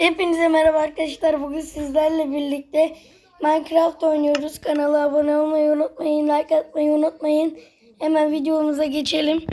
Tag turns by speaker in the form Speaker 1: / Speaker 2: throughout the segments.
Speaker 1: Hepinize merhaba arkadaşlar. Bugün sizlerle birlikte Minecraft oynuyoruz. Kanala abone olmayı unutmayın. Like atmayı unutmayın. Hemen videomuza geçelim.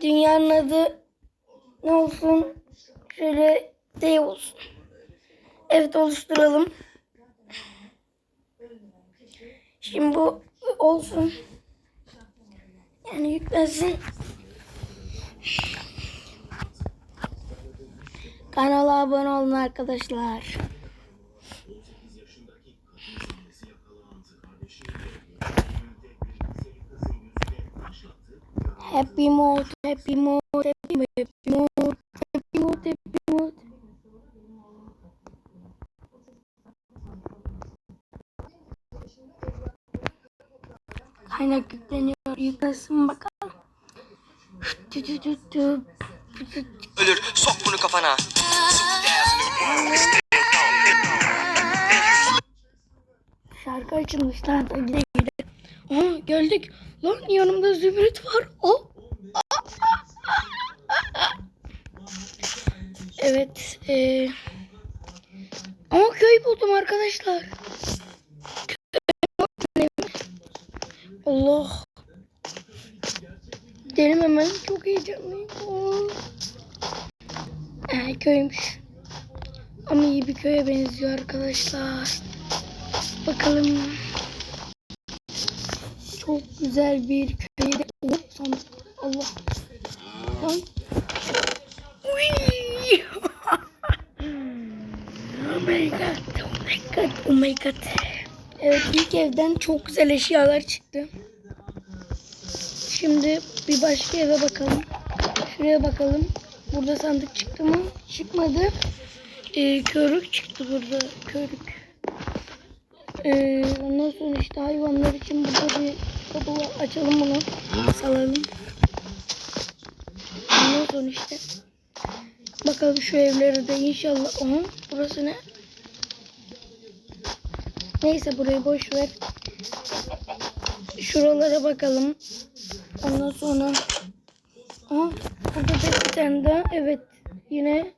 Speaker 1: Dünyanın adı ne olsun? Şöyle D olsun. Evet oluşturalım. Şimdi bu olsun. Yani yüklensin. Kanala abone olun arkadaşlar. Happy mode, happy mode, happy mode, happy mode, happy mode, happy mode. Kaynak yükleniyor. Yüklensin bakalım. Tü tü tü tü.
Speaker 2: Ölür sok bunu kafana.
Speaker 1: Şarkı açılmış lan. Gide gide. Aa geldik. Lan yanımda zümrüt var. Oh. Evet. eee Ama köy buldum arkadaşlar. Allah. Gidelim hemen. Çok heyecanlıyım. Ee, köymüş. Ama iyi bir köye benziyor arkadaşlar. Bakalım. Çok güzel bir köye de... Allah. Lan. Oh my god. Oh my god. Oh my god. Evet ilk evden çok güzel eşyalar çıktı. Şimdi bir başka eve bakalım. Şuraya bakalım. Burada sandık çıktı mı? Çıkmadı. Ee, körük çıktı burada. Körük. Ee, ondan sonra işte hayvanlar için burada bir kapı. Açalım bunu. Salalım. Ondan sonra işte bakalım şu evlere de inşallah. Aha, burası ne? Neyse burayı boş ver. Şuralara bakalım. Ondan sonra Aha, burada da bir tane daha. Evet. Yine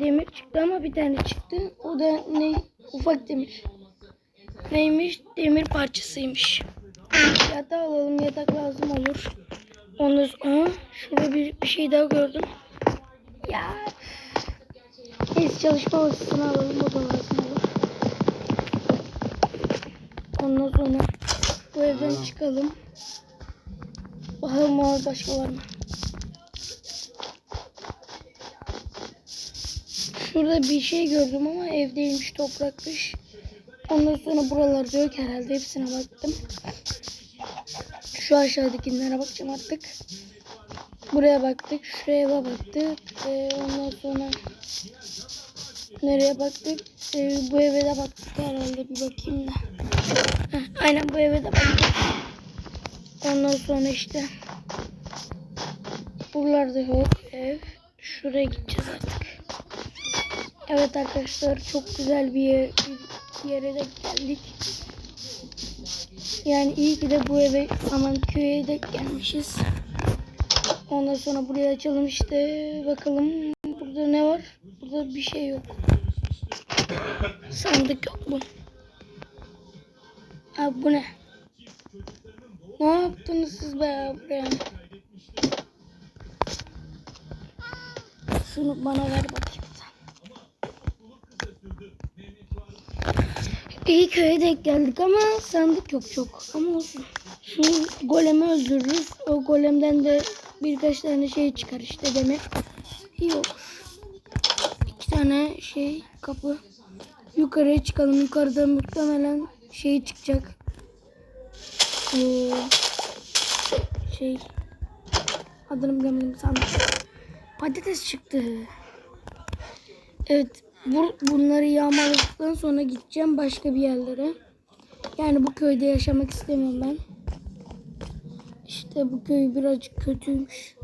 Speaker 1: demir çıktı ama bir tane çıktı. O da ne? Ufak demir. Neymiş? Demir parçasıymış. Yatağı alalım. Yatak lazım olur. Ondan sonra şurada bir, bir şey daha gördüm. Ya. Neyse çalışma masasını alalım. O da lazım olur. Ondan sonra bu evden çıkalım. Bakalım başka var mı? Şurada bir şey gördüm ama evdeymiş toprakmış. Ondan sonra buralarda yok herhalde. Hepsine baktım. Şu aşağıdakilere bakacağım artık. Buraya baktık. Şuraya da baktık. Ee, ondan sonra nereye baktık? Ee, bu eve de baktık herhalde. Bir bakayım da. Heh, aynen bu eve de baktık. Ondan sonra işte buralarda yok ev. Şuraya gideceğiz artık. Evet arkadaşlar çok güzel bir, yer, bir yere de geldik. Yani iyi ki de bu eve aman köye de gelmişiz. Ondan sonra buraya açalım işte bakalım burada ne var? Burada bir şey yok. Sandık yok mu? Abi bu ne? Ne yaptınız siz be buraya? Şunu bana ver bakayım İyi köye denk geldik ama sandık yok çok. Ama olsun. Şu golemi öldürürüz. O golemden de birkaç tane şey çıkar işte demir. İyi olur. İki tane şey kapı. Yukarıya çıkalım. Yukarıda muhtemelen şey çıkacak. Ee, şey adını bilemedim sandım. Patates çıktı. Evet bu, bunları yağmaladıktan sonra gideceğim başka bir yerlere. Yani bu köyde yaşamak istemiyorum ben. İşte bu köy birazcık kötüymüş.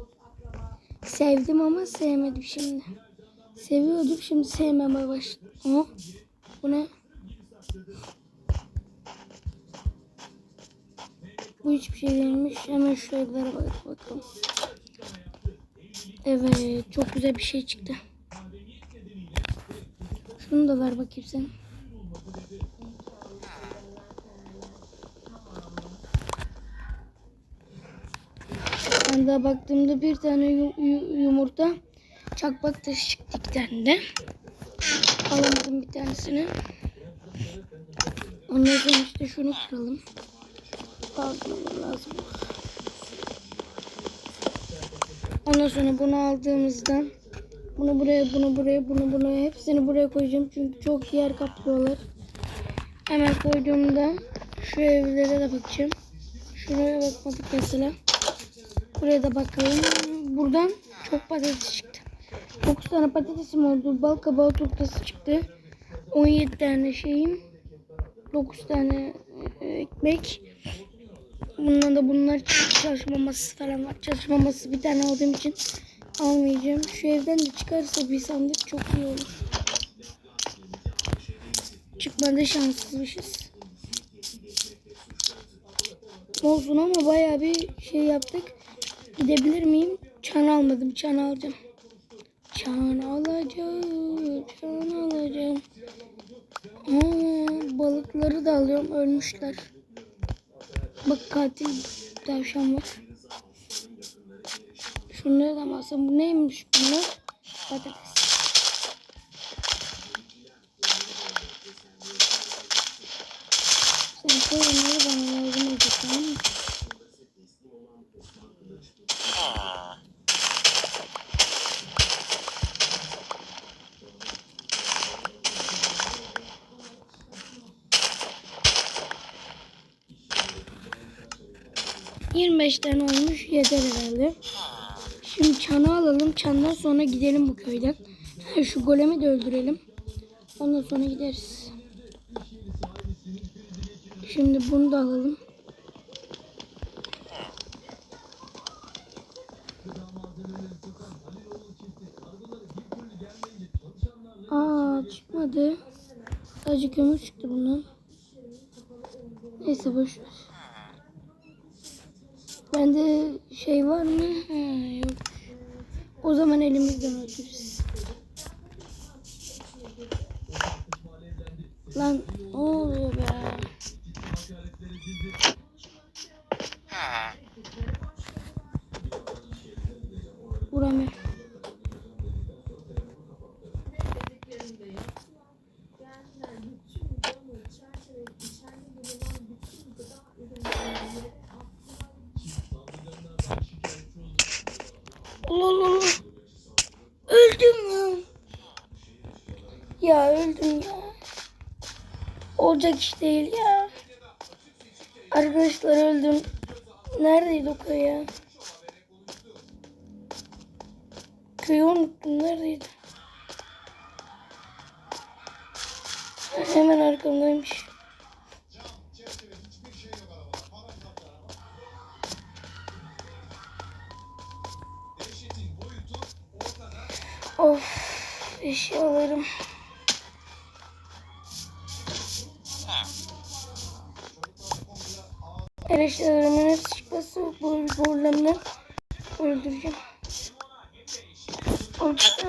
Speaker 1: Sevdim ama sevmedim şimdi. Seviyordum şimdi sevmemeye başladım. Aha, bu ne? Bu hiçbir şey değilmiş. Hemen şu evlere bak bakalım. Evet çok güzel bir şey çıktı. Şunu da ver bakayım sen. Ben daha baktığımda bir tane yu- yu- yumurta çakmak taşı çıktı. Alamadım bir tanesini. Ondan sonra işte şunu kıralım. Kaldırmam lazım. Ondan sonra bunu aldığımızda bunu buraya, bunu buraya, bunu buraya hepsini buraya koyacağım çünkü çok yer kaplıyorlar. Hemen koyduğumda şu evlere de bakacağım. Şuraya bakmadık mesela. Buraya da bakalım. Buradan çok patates çıktı. 9 tane patatesim oldu. Bal kabağı turtası çıktı. 17 tane şeyim. 9 tane e, ekmek. Bundan da bunlar. Çalışmaması falan var. Çalışmaması bir tane aldığım için almayacağım. Şu evden de çıkarsa bir sandık çok iyi olur. Çıkmadı şanssızmışız. Olsun ama bayağı bir şey yaptık. Gidebilir miyim? Çan almadım. Çan alacağım. Çan alacağım. Çan alacağım. Aa, balıkları da alıyorum. Ölmüşler. Bak katil tavşan var. Şunları da alsam. Bu neymiş bunlar? Patates. Sen koy onları bana tamam mı? Yirmi beş tane olmuş yeter herhalde. Çanı alalım. Çandan sonra gidelim bu köyden. Şu golemi de öldürelim. Ondan sonra gideriz. Şimdi bunu da alalım. Aa çıkmadı. Sadece kömür çıktı bundan. Neyse boş ver. Bende şey var mı? Ha, yok. O zaman elimizden öldürürüz. Lan ne oluyor Ya öldüm ya. Olacak iş değil ya. Arkadaşlar öldüm. Neredeydi o köy ya? Köyü unuttum. Neredeydi? Hemen arkamdaymış. Of eşyalarım. Hepsi çıkması bu problemden öldüreceğim. Olacak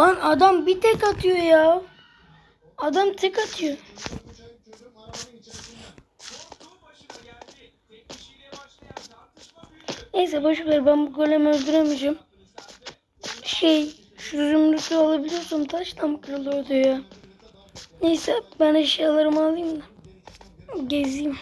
Speaker 1: Lan adam bir tek atıyor ya. Adam tek atıyor. Neyse boşver ben bu golemi öldüremeyeceğim. Şey şu zümrütü alabiliyorsam taşla mı kırılıyordu ya? Neyse ben eşyalarımı alayım da gezeyim.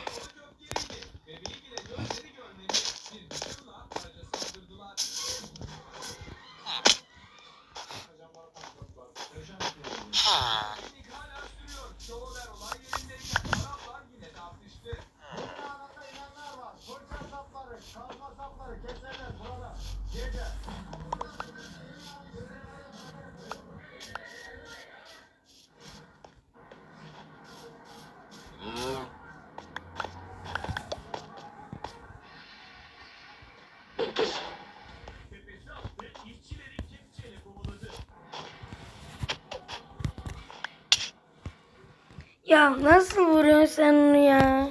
Speaker 3: Ya nasıl vuruyorsun sen onu ya?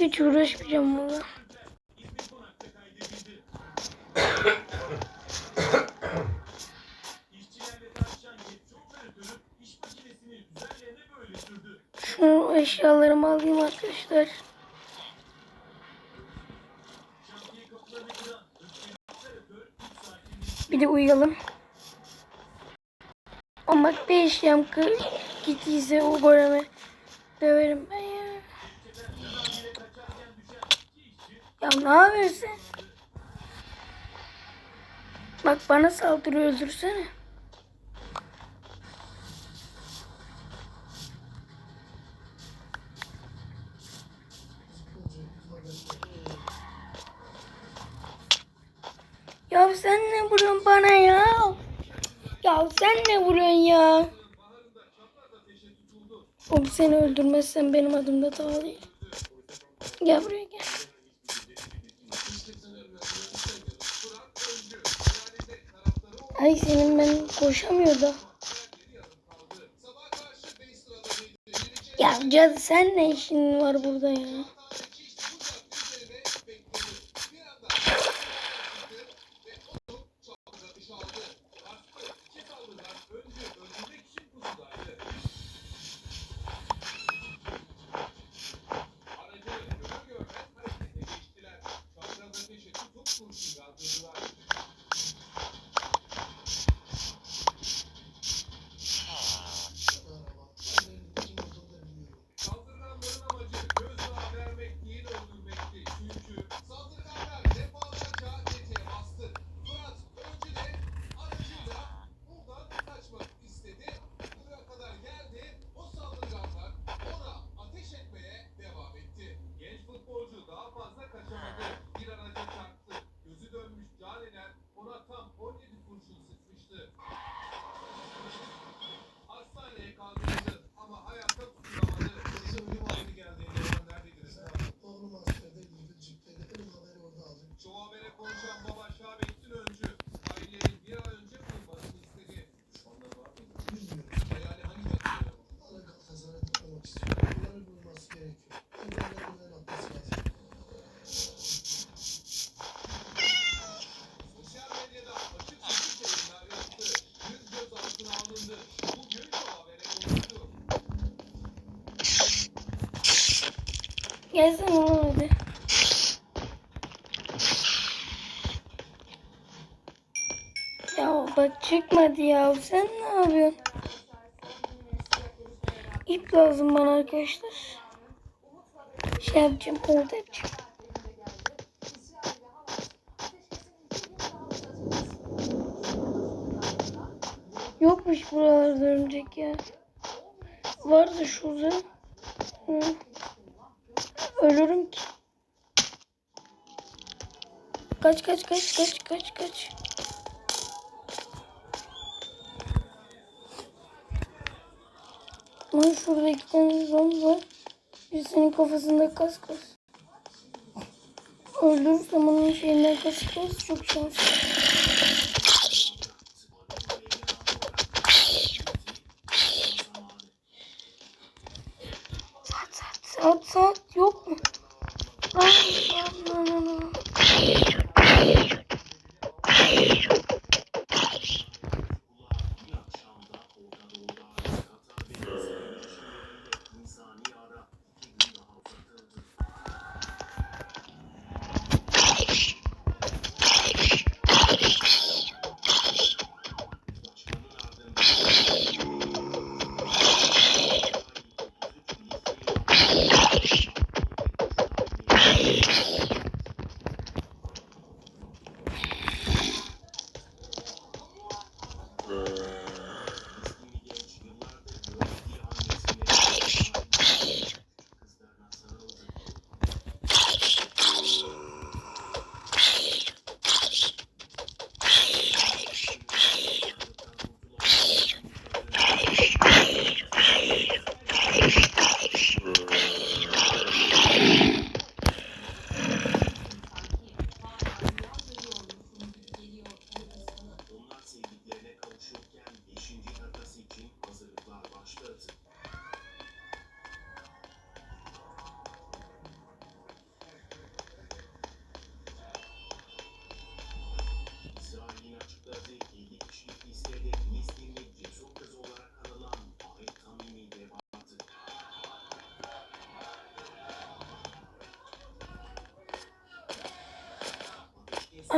Speaker 3: Hiç uğraşmayacağım valla. Şu eşyalarımı alayım arkadaşlar. Bir de uyuyalım. Ama eşyam kır gittiyse o goleme döverim ben ya. Ya ne yapıyorsun? Bak bana saldırıyor öldürsene. Ya sen ne vuruyorsun ya? Oğlum seni öldürmezsen benim adım da Taha değil. Gel buraya gel. Ay senin ben koşamıyor da. Ya cadı sen ne işin var burada ya? Gelsene oğlum hadi. Ya bak çıkmadı ya. Sen ne yapıyorsun? İp lazım bana arkadaşlar. Şey yapacağım orada yapacağım. Yokmuş buralarda örümcek ya. Vardı şurada. Hı. Ölürüm ki. Kaç kaç kaç kaç kaç kaç. Lan şurada iki tane zombi var. Bir senin kafasında kas kas. Öldürürsem onun şeyinden kas kas çok şanslı. Saat saat yok mu? Lan lan lan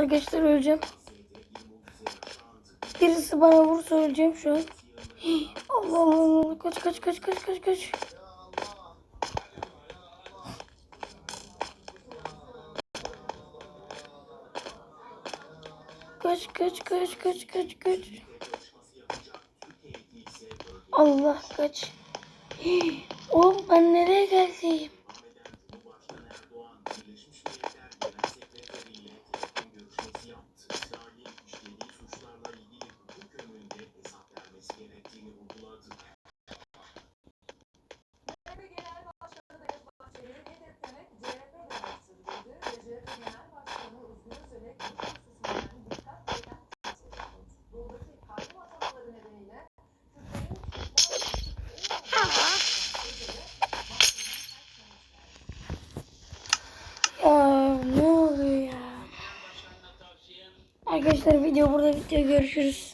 Speaker 1: Arkadaşlar öleceğim. Birisi bana vursa öleceğim şu an. Allah Allah. Kaç kaç kaç kaç kaç kaç. Kaç kaç kaç kaç kaç kaç. Allah kaç. Oğlum ben nereye geldim? Arkadaşlar video burada bitiyor. Görüşürüz.